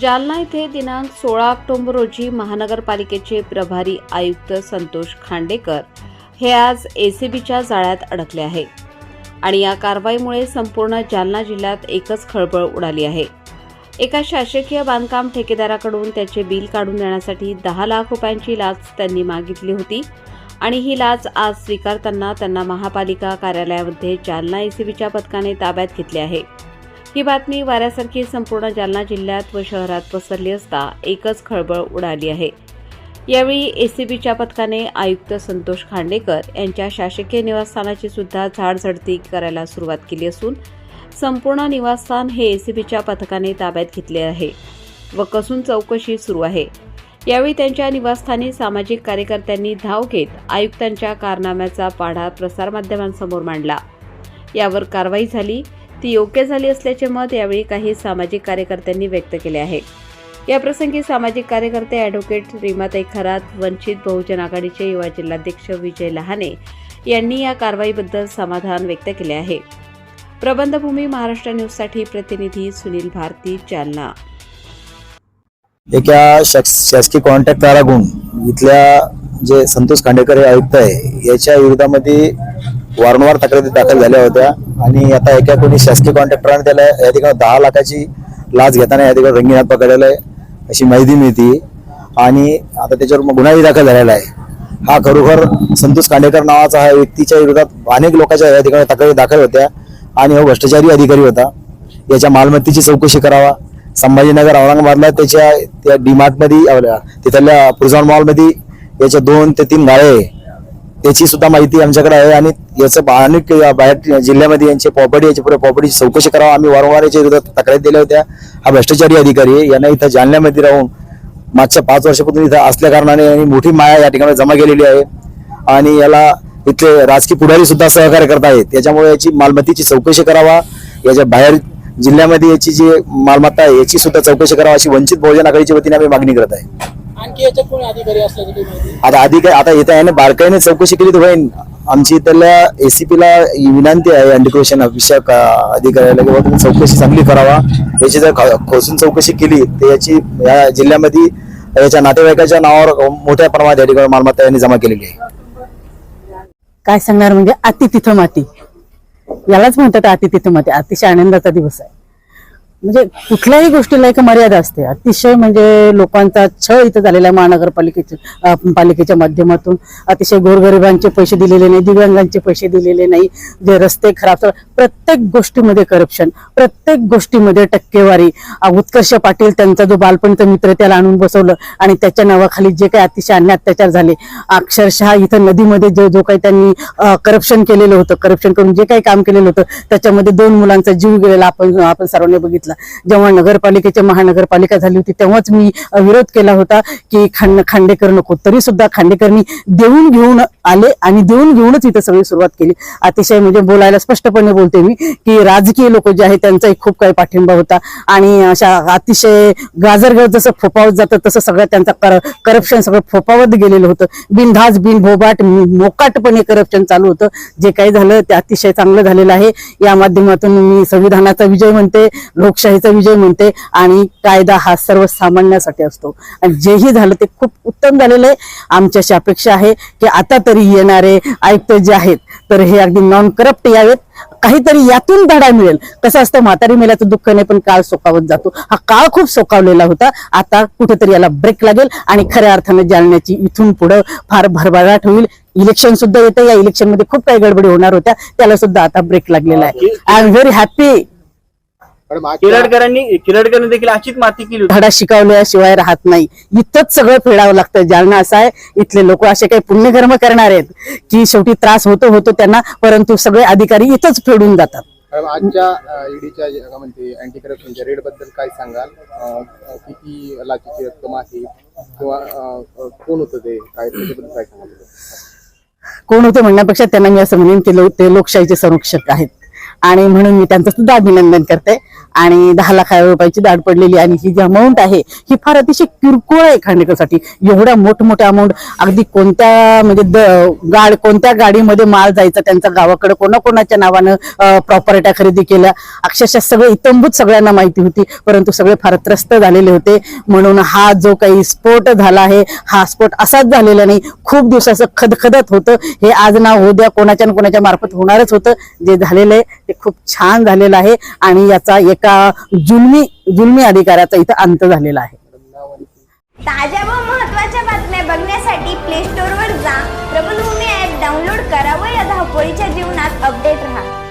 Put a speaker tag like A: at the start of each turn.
A: जालना येथे दिनांक सोळा ऑक्टोबर रोजी महानगरपालिकेचे प्रभारी आयुक्त संतोष खांडेकर हे आज एसीबीच्या जाळ्यात अडकले आहे. आणि या कारवाईमुळे संपूर्ण जालना जिल्ह्यात एकच खळबळ उडाली आहे. एका शासकीय बांधकाम ठेकेदाराकडून त्याचे बिल काढून देण्यासाठी दहा लाख रुपयांची लाच त्यांनी मागितली होती आणि ही लाच आज स्वीकारताना त्यांना महापालिका कार्यालयामध्ये जालना एसीबीच्या पथकाने ताब्यात घेतले आहे. ही बातमी वाऱ्यासारखी संपूर्ण जालना जिल्ह्यात व शहरात पसरली असता एकच खळबळ उडाली आहे. यावेळी एसीबीच्या पथकाने आयुक्त संतोष खांडेकर यांच्या शासकीय निवासस्थानाची सुद्धा झाडझडती करायला सुरुवात केली असून संपूर्ण निवासस्थान हे एसीबीच्या पथकाने ताब्यात घेतले आहे व कसून चौकशी सुरू आहे. यावेळी त्यांच्या निवासस्थानी सामाजिक कार्यकर्त्यांनी धाव घेत आयुक्तांच्या कारनाम्याचा पाढा प्रसारमाध्यमांसमोर मांडला. यावर कारवाई झाली ती योग्य झाली असल्याचे मत यावेळी काही सामाजिक कार्यकर्त्यांनी व्यक्त केले आहे. याप्रसंगी सामाजिक कार्यकर्ते ॲडव्होकेट रीमाताई खरात वंचित बहुजन आघाडीचे युवा जिल्हाध्यक्ष विजय लहाने यांनी या कारवाईबद्दल समाधान व्यक्त केले आहे. प्रबंधभूमी महाराष्ट्र न्यूजसाठी प्रतिनिधी सुनील भारती जालना.
B: एका शास- शासकीय कॉन्ट्रॅक्टराकडून इथल्या जे संतोष खांडेकर हे आयुक्त आहे याच्या विरोधामध्ये वारंवार तक्रारी दाखल झाल्या होत्या. आणि आता एका कोणी शासकीय कॉन्ट्रॅक्टराने त्याला या ठिकाणी दहा लाखाची लाच घेताना या ठिकाणी रंगीनात हात पकडलेला आहे अशी माहिती मिळते. आणि आता त्याच्यावर गुन्हाही दाखल झालेला आहे. हा खरोखर संतोष कांडेकर नावाचा हा व्यक्तीच्या विरोधात अनेक लोकांच्या या ठिकाणी तक्रारी दाखल होत्या. आणि हा भ्रष्टाचारी अधिकारी होता. याच्या मालमत्तेची चौकशी करावा. संभाजीनगर औरंगाबादला त्याच्या त्या डीमार्टमध्ये तिथल्या पुरजान मॉलमध्ये याच्या दोन ते तीन गाळे याची सुद्धा माहिती आमच्याकडे आहे आणि याचं अनेक या बाहेर जिल्ह्यामध्ये यांची प्रॉपर्टी याची पुढे प्रॉपर्टीची चौकशी करावा. आम्ही वारंवार याच्या विरोधात तक्रारी दिल्या होत्या. हा भ्रष्टाचारी अधिकारी आहे. यांना इथं जालन्यामध्ये राहून मागच्या पाच वर्षापासून इथं असल्या कारणाने मोठी माया या ठिकाणी जमा केलेली आहे. आणि याला इथले राजकीय पुढारी सुद्धा सहकार्य करत आहेत. त्याच्यामुळे याची मालमत्तेची चौकशी करावा. याच्या बाहेर जिल्ह्यामध्ये याची जी मालमत्ता आहे याची सुद्धा चौकशी करावा अशी वंचित बहुजन आघाडीच्या वतीने आम्ही मागणी करत आहे.
C: आणखी याच्यात कोणी अधिकारी असल्याची काही माहिती.
B: आता आधी काय आता येत्या याने बारकाईने चौकशी केली तर होईल आमची इथल्या एसीपीला विनंती आहे अँटिक्वेशन विषयक अं, अधिकाऱ्याला की बाबा तुम्ही चौकशी चांगली करावा. याची जर खोसून चौकशी केली तर याची या जिल्ह्यामध्ये याच्या नातेवाईकाच्या नावावर मोठ्या प्रमाणात या ठिकाणी मालमत्ता यांनी जमा केलेली आहे.
D: काय सांगणार म्हणजे अति तिथं माती. यालाच म्हणतात अति तिथं माती. अतिशय आनंदाचा दिवस आहे. म्हणजे कुठल्याही गोष्टीला एक मर्यादा असते. अतिशय म्हणजे लोकांचा छळ इथं झालेला आहे महानगरपालिकेच्या पालिकेच्या माध्यमातून. अतिशय गोरगरिबांचे पैसे दिलेले नाही दिव्यांगांचे पैसे दिलेले नाही. जे रस्ते खराब प्रत्येक गोष्टीमध्ये करप्शन प्रत्येक गोष्टीमध्ये टक्केवारी. उत्कर्ष पाटील त्यांचा जो बालपणीचा मित्र त्याला आणून बसवलं आणि त्याच्या नावाखाली जे काही अतिशय अन्य अत्याचार झाले. अक्षरशः इथं नदीमध्ये जे जो काही त्यांनी करप्शन केलेलं होतं करप्शन करून जे काही काम केलेलं होतं त्याच्यामध्ये दोन मुलांचा जीव गेलेला आपण आपण सर्वांनी बघितलं. जेव्हा नगरपालिकेची महानगरपालिका झाली होती तेव्हाच मी विरोध केला होता की खांड खांडेकर नको. तरी सुद्धा खांडेकरनी देऊन घेऊन आले आणि देऊन घेऊनच इथं सगळी सुरुवात केली. अतिशय म्हणजे बोलायला स्पष्टपणे बोलते मी की राजकीय लोक जे आहेत त्यांचाही खूप काही पाठिंबा होता. आणि अशा अतिशय गाजरगड जसं फोपावत जातं तसं सगळं त्यांचा करप्शन सगळं फोपावत गेलेलं होतं. बिनधाज बिन भोबाट मोकाटपणे करप्शन चालू होतं. जे काही झालं ते अतिशय चांगलं झालेलं आहे. या माध्यमातून मी संविधानाचा विजय म्हणते. लोक लोकशाहीचा विजय म्हणते आणि कायदा हा सर्वसामान्यासाठी असतो. आणि जेही झालं ते खूप उत्तम झालेलं आहे. आमची अशी अपेक्षा आहे की आता तरी येणारे आयुक्त जे आहेत तर हे अगदी नॉन करप्ट यावेत. काहीतरी यातून धडा मिळेल. कसं असतं म्हातारी मेल्याचं दुःख नाही पण काळ सोकावत जातो. हा काळ खूप सोकावलेला होता. आता कुठेतरी याला ब्रेक लागेल आणि खऱ्या अर्थानं जालन्याची इथून पुढं फार भरभराट होईल. इलेक्शन सुद्धा येतं. या इलेक्शनमध्ये खूप काही गडबडी होणार होत्या. त्याला सुद्धा आता ब्रेक लागलेला आहे. आय एम व्हेरी हॅपी
E: किरडकरांनी किरडकरांनी देखील अशीच माती केली
D: धडा शिकवल्याशिवाय राहत नाही. इथंच सगळं फेडावं लागतं. जालना असं आहे इथले लोक असे काही पुण्यकर्म करणार आहेत की शेवटी त्रास होतो होतो त्यांना परंतु सगळे अधिकारी इथंच फेडून जातात.
C: आजच्या ईडीच्या म्हणते अँटी करप्शनच्या रेडबद्दल काय सांगाल? किती लाचीची रक्कम आहे? किंवा कोण होतं ते? काय त्याच्याबद्दल काय सांगाल?
D: कोण होते म्हणण्यापेक्षा त्यांना मी असं म्हणेन की लो- ते लोकशाहीचे संरक्षक आहेत. आणि म्हणून मी त्यांचं सुद्धा अभिनंदन करते. आणि दहा लाख रुपयाची दाढ पडलेली आणि ही जी अमाऊंट आहे ही फार अतिशय किरकोळ आहे खांडेकरसाठी एवढ्या मोठमोठ्या अमाऊंट अगदी कोणत्या म्हणजे द- गाड कोणत्या गाडीमध्ये माल जायचा त्यांचा गावाकडे कोणाकोणाच्या नावानं प्रॉपर्ट्या खरेदी केल्या. अक्षरशः सगळे इतंभूत सगळ्यांना माहिती होती परंतु सगळे फार त्रस्त झालेले होते. म्हणून हा जो काही स्फोट झाला आहे हा स्फोट असाच झालेला नाही. खूप दिवसाचं खदखदत होतं. हे आज ना उद्या कोणाच्या न कोणाच्या मार्फत होणारच होतं. जे झालेलं आहे ते खूप छान झालेलं आहे. आणि याचा एक जुलमी जुलमी अधिकाराचा इथं अंत झालेला आहे.
F: ताज्या व महत्त्वाच्या बातम्या बघण्यासाठी प्ले स्टोर वर जा. प्रबलभूमी ऍप डाउनलोड करा व या धावपळीच्या जीवनात अपडेट राहा.